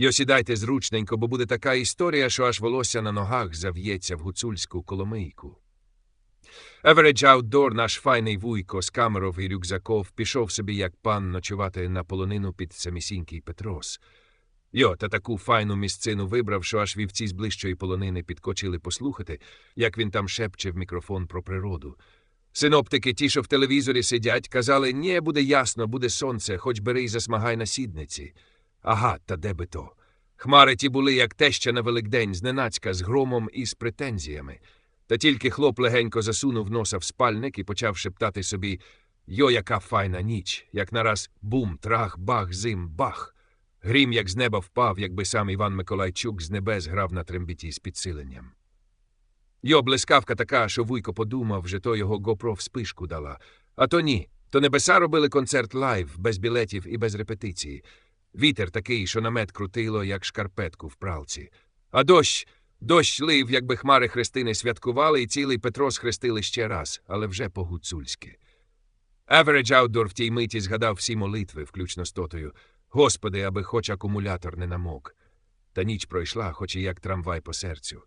Йо сідайте зручненько, бо буде така історія, що аж волосся на ногах зав'ється в гуцульську коломийку. Евередж Аутдор, наш файний вуйко з камеров і рюкзаков, пішов собі, як пан, ночувати на полонину під самісінький Петрос. Йо, та таку файну місцину вибрав, що аж вівці з ближчої полонини підкочили послухати, як він там шепче в мікрофон про природу. Синоптики, ті, що в телевізорі сидять, казали, «Нє, буде ясно, буде сонце, хоч бери й засмагай на сідниці. Ага, та де би то. Хмари ті були, як теща на Великдень, зненацька, з громом і з претензіями. Та тільки хлоп легенько засунув носа в спальник і почав шептати собі Йо, яка файна ніч, як нараз бум, трах, бах, зим, бах. Грім, як з неба впав, якби сам Іван Миколайчук з небес грав на трембіті з підсиленням. Йо, блискавка така, що вуйко подумав, вже то його GoPro в спишку дала. А то ні. То небеса робили концерт лайв, без білетів і без репетиції. Вітер такий, що намет крутило, як шкарпетку в пралці. А дощ, дощ лив, якби хмари хрестини святкували, і цілий Петро схрестили ще раз, але вже по-гуцульськи. Average Outdoor в тій миті згадав всі молитви, включно з тотою. Господи, аби хоч акумулятор не намок. Та ніч пройшла, хоч і як трамвай по серцю.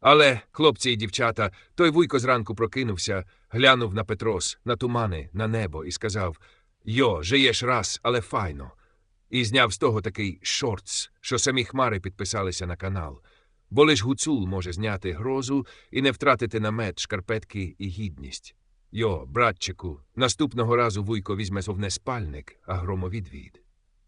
Але, хлопці і дівчата, той вуйко зранку прокинувся, глянув на Петрос, на тумани, на небо і сказав Йо, жиєш раз, але файно. І зняв з того такий шортс, що самі хмари підписалися на канал. Бо лиш гуцул може зняти грозу і не втратити намет, шкарпетки і гідність. Йо, братчику, наступного разу вуйко візьме совне спальник, а громовідвід.